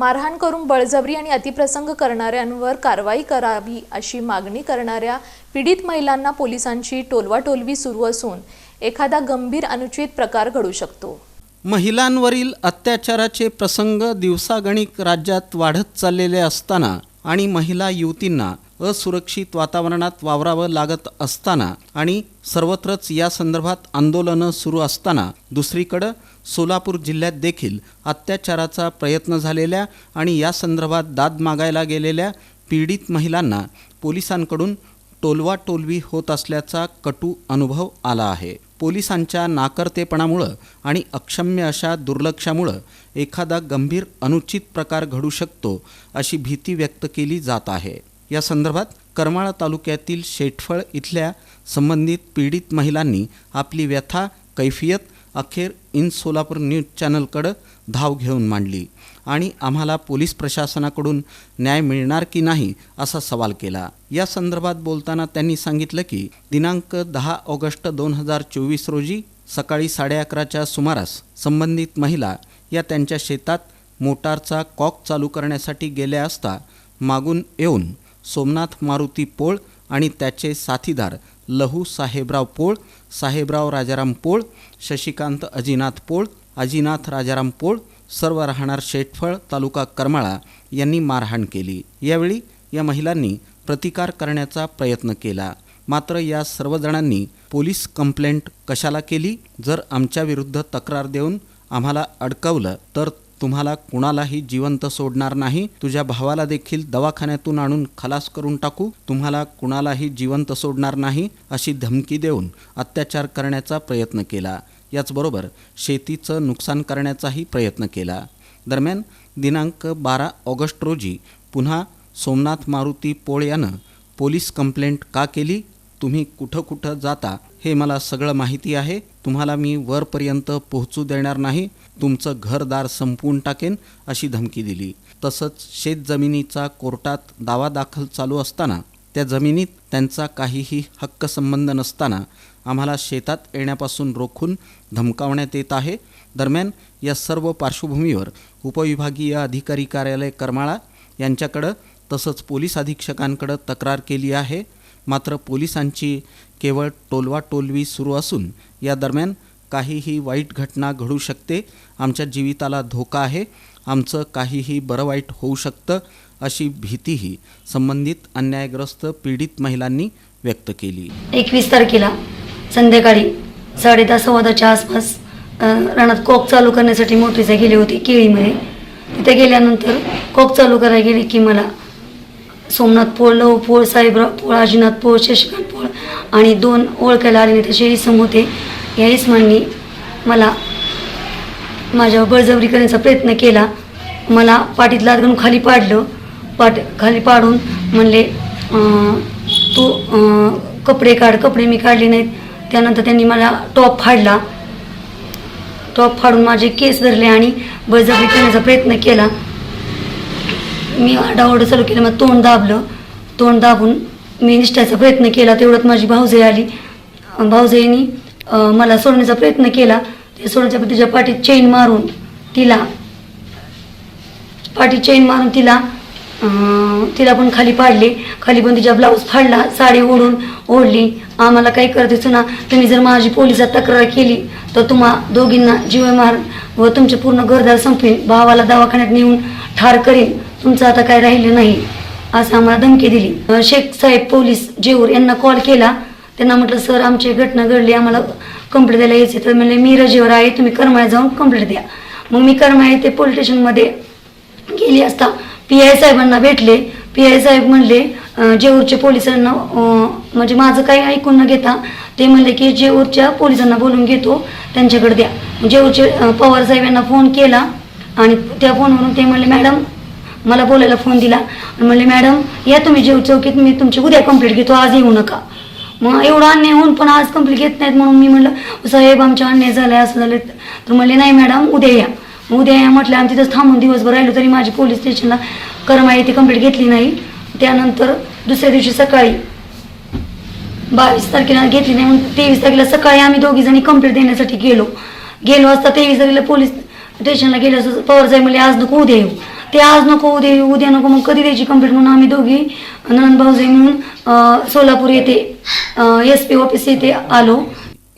मारहाण करून बळजबरी आणि अतिप्रसंग करणाऱ्यांवर कारवाई करावी अशी मागणी करणाऱ्या पीडित महिलांना पोलिसांची टोलवाटोलवी सुरू असून एखादा गंभीर अनुचित प्रकार घडू शकतो. महिलांवरील अत्याचाराचे प्रसंग दिवसागणिक राज्यात वाढत चाललेले असताना आणि महिला युवतींना असुरक्षित वातावरणात वावरावं लागत असताना आणि सर्वत्रच या संदर्भात आंदोलनं सुरू असताना दुसरीकडं सोलापूर जिल्ह्यात देखील अत्याचाराचा प्रयत्न झालेल्या आणि या संदर्भात दाद मागायला गेलेल्या पीडित महिलांना पोलिसांकडून टोलवाटोलवी होत असल्याचा कटू अनुभव आला आहे. पोलिसांच्या नाकर्तेपणामुळं आणि अक्षम्य अशा दुर्लक्षामुळं एखादा गंभीर अनुचित प्रकार घडू शकतो अशी भीती व्यक्त केली जात आहे. या संदर्भात करमाळा तालुक्यातील शेटफळ इथल्या संबंधित पीडित महिलांनी आपली व्यथा कैफियत अखेर इन सोलापूर न्यूज चॅनलकडं धाव घेऊन मांडली आणि आम्हाला पोलीस प्रशासनाकडून न्याय मिळणार की नाही असा सवाल केला. या संदर्भात बोलताना त्यांनी सांगितलं की दिनांक दहा ऑगस्ट दोन हजार चोवीस रोजी सकाळी साडे अकराच्या सुमारास संबंधित महिला या त्यांच्या शेतात मोटारचा कॉक चालू करण्यासाठी गेल्या असता मागून येऊन सोमनाथ मारुती पोळ आणि त्याचे साथीदार लहू साहेबराव पोळ साहेबराव राजाराम पोळ शशिकांत अजिनाथ पोळ अजिनाथ राजाराम पोळ सर्व राहणार शेटफळ तालुका करमाळा यांनी मारहाण केली. यावेळी या महिलांनी प्रतिकार करण्याचा प्रयत्न केला. मात्र या सर्वजणांनी पोलीस कंप्लेंट कशाला केली? जर आमच्याविरुद्ध तक्रार देऊन आम्हाला अडकवलं तर तुम्हाला कुणालाही जिवंत सोडणार नाही. तुझ्या भावाला देखील दवाखान्यातून आणून खलास करून टाकू. तुम्हाला कुणालाही जिवंत सोडणार नाही अशी धमकी देऊन अत्याचार करण्याचा प्रयत्न केला. याचबरोबर शेतीचं नुकसान करण्याचाही प्रयत्न केला. दरम्यान दिनांक बारा ऑगस्ट रोजी पुन्हा सोमनाथ मारुती पोळ यानं पोलीस कंप्लेंट का केली? तुम्ही कुठं कुठं जाता हे मला सगळं माहिती आहे. तुम्हाला मी वरपर्यंत पोहोचू देणार नाही. तुमचं घरदार संपवून टाकेन अशी धमकी दिली. तसंच शेतजमिनीचा कोर्टात दावा दाखल चालू असताना त्या जमिनीत त्यांचा काहीही हक्क संबंध नसताना आम्हाला शेतात येण्यापासून रोखून धमकावण्यात येत आहे. दरम्यान या सर्व पार्श्वभूमीवर उपविभागीय अधिकारी कार्यालय करमाळा यांच्याकडं तसंच पोलीस अधीक्षकांकडं तक्रार केली आहे. मात्र पोलिसांची केवळ टोलवाटोलवी सुरू असून या दरम्यान काहीही वाईट घटना घडू शकते. आमच्या जीविताला धोका आहे. आमचं काहीही बरं वाईट होऊ शकतं अशी भीतीही संबंधित अन्यायग्रस्त पीडित महिलांनी व्यक्त केली. एकवीस तारखेला संध्याकाळी साडे दहा सव्वा दहाच्या आसपास अ, रानात कॉक चालू करण्यासाठी मोटरीचा गेले होते केळीमध्ये तिथे गेल्यानंतर कॉक चालू करायला गेले की मला सोमनाथ पोळ लव पोळ साहेबराव पोळ आजीनाथ पोळ शशिकांत पोळ आणि दोन ओळखायला आले नाही तसे इसम होते. या इसमांनी मला माझ्यावर बळजबरी करण्याचा प्रयत्न केला. मला पाठीत लाद घालून खाली पाडलं. पाट खाली पाडून म्हणले तू कपडे काढ कपडे मी काढले नाहीत. त्यानंतर त्यांनी मला टॉप फाडला. टॉप फाडून माझे केस धरले आणि बळजबरी करण्याचा प्रयत्न केला. मी डावडं चालू केलं मग तोंड दाबलं. तोंड दाबून मी निष्ठायचा प्रयत्न केला तेवढ्यात माझी भाऊजाई आली. भाऊजाईनी मला सोडण्याचा प्रयत्न केला. ते सोडण्याच्या तिच्या पाठीत चेन मारून तिला पाठी चेन मारून तिला तिला पण खाली पाडले. खाली पण तिच्या ब्लाऊज फाडला साडी ओढून ओढली. आम्हाला काही करतेच ना तुम्ही जर माझी पोलिसात तक्रार केली तर तुम्हा दोघींना जीव मार व तुमचे पूर्ण घरदार संपवीन. भावाला दवाखान्यात नेऊन ठार करीन. तुमचं आता काय राहिलं नाही. असं आम्हाला धमकी दिली. शेख साहेब पोलीस जेऊर यांना कॉल केला. त्यांना म्हटलं सर आमची घटना घडली. आम्हाला कंप्लेंट द्यायला यायची तर म्हणले मी रजेवर आहे. तुम्ही करमाळ्या जाऊन कंप्लेंट द्या. मग मी करमाळ्या ते पोलीस स्टेशनमध्ये गेली असता. पी आय साहेबांना भेटले. पी आय साहेब म्हणले जेऊरचे पोलिसांना म्हणजे माझं काही ऐकून न घेता ते म्हणले की जेऊरच्या पोलिसांना बोलून घेतो. त्यांच्याकडे द्या. जेऊरचे पवार साहेब यांना फोन केला. आणि त्या फोनवरून ते म्हणले मॅडम मला बोलायला फोन दिला. आणि म्हणले मॅडम या तुम्ही जेव चौकीत मी तुमची उद्या कंप्लीट घेतो आज येऊ नका. मग एवढा अन्याय होऊन पण आज कंप्लीट घेत नाहीत म्हणून मी म्हणलं साहेब आमच्या अन्याय झालाय असं झालं. तर म्हणले नाही मॅडम उद्या या. मग उद्या या म्हटलं आम्ही तिथंच थांबून दिवसभर राहिलो तरी माझी पोलीस स्टेशनला करमाई ती कंप्लीट घेतली नाही. त्यानंतर दुसऱ्या दिवशी सकाळी बावीस तारखेला घेतली नाही म्हणून तेवीस तारखेला सकाळी आम्ही दोघी जणी देण्यासाठी गेलो. गेलो असता तेवीस तारखेला पोलीस स्टेशनला गेलं असं पवार साहेब म्हणले आज नको उद्या येऊ. ते आज नको उद्या उद्या नको. मग कधी द्यायची कंप्लीट म्हणून आम्ही दोघी नंद भाऊजे म्हणून सोलापूर येथे एस पी ऑफिस येथे आलो.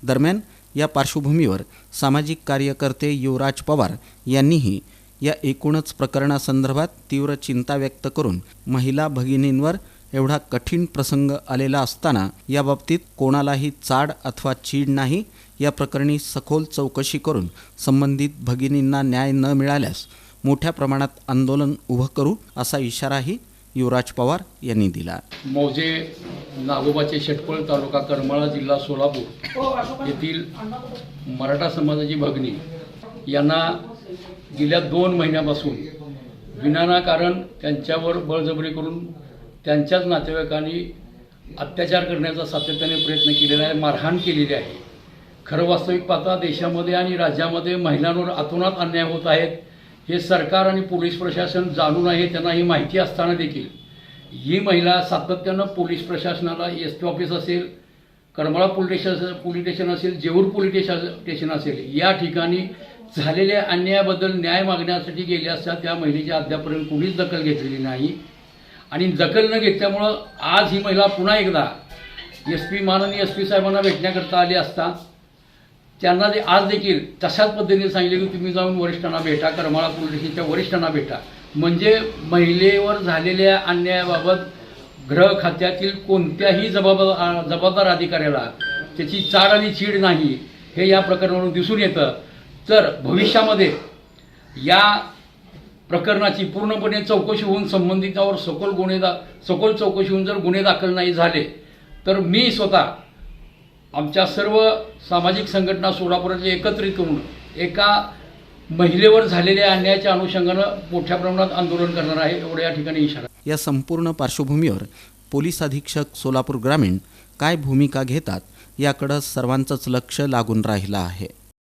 दरम्यान या पार्श्वभूमीवर सामाजिक कार्यकर्ते युवराज पवार यांनीही या एकूणच प्रकरणासंदर्भात तीव्र चिंता व्यक्त करून महिला भगिनींवर एवढा कठीण प्रसंग आलेला असताना याबाबतीत कोणालाही चाड अथवा चीड नाही. या प्रकरणी सखोल चौकशी करून संबंधित भगिनींना न्याय न मिळाल्यास मोठ्या प्रमाणात आंदोलन उभं करू असा इशाराही युवराज पवार यांनी दिला. मौजे नागोबाचे शेटपळ तालुका करमाळा जिल्हा सोलापूर येथील मराठा समाजाची भगिनी. यांना गेल्या दोन महिन्यापासून विनाकारण त्यांच्यावर बळजबरी करून त्यांच्याच नातेवाईकांनी अत्याचार करण्याचा सातत्याने प्रयत्न केलेला आहे मारहाण केलेली आहे. खरं वास्तविक पाहता देशामध्ये आणि राज्यामध्ये महिलांवर आतोनात अन्याय होत आहेत. हे सरकार आणि पोलीस प्रशासन जाणून आहे त्यांना ही माहिती असताना देखील. ही महिला सातत्यानं पोलीस प्रशासनाला एस टी ऑफिस असेल Karmala police station police station असेल जेऊर पोलीस स्टेशन स्टेशन असेल या ठिकाणी झालेल्या अन्यायाबद्दल न्याय मागण्यासाठी गेल्या असता त्या महिलेची अद्यापर्यंत कुणीच दखल घेतलेली नाही. आणि दखल न घेतल्यामुळं आज ही महिला पुन्हा एकदा एस पी माननीय एस पी साहेबांना भेटण्याकरता आली असता त्यांना दे आज देखील तशाच पद्धतीने सांगितले की तुम्ही जाऊन वरिष्ठांना भेटा करमाळा पोलीस स्टेशनच्या वरिष्ठांना भेटा. म्हणजे महिलेवर झालेल्या अन्यायाबाबत ग्रह खात्यातील कोणत्याही जबाबदार जबाबदार अधिकाऱ्याला त्याची चाड आणि चीड नाही हे या प्रकरणावरून दिसून येतं. तर भविष्यामध्ये या प्रकरणाची पूर्णपणे चौकशी होऊन संबंधितावर सखोल गुन्हे दा सखोल चौकशी होऊन जर गुन्हे दाखल नाही झाले तर मी स्वतः आमच्या सर्व सामाजिक संघटना सोलापुराचे एकत्रित करून एका महिलेवर झालेल्या अन्यायाच्या अनुषंगानं मोठ्या प्रमाणात आंदोलन करणार आहे एवढं या ठिकाणी इशारा. या संपूर्ण पार्श्वभूमीवर पोलीस अधीक्षक सोलापूर ग्रामीण काय भूमिका घेतात याकडं सर्वांचंच लक्ष लागून राहिलं आहे.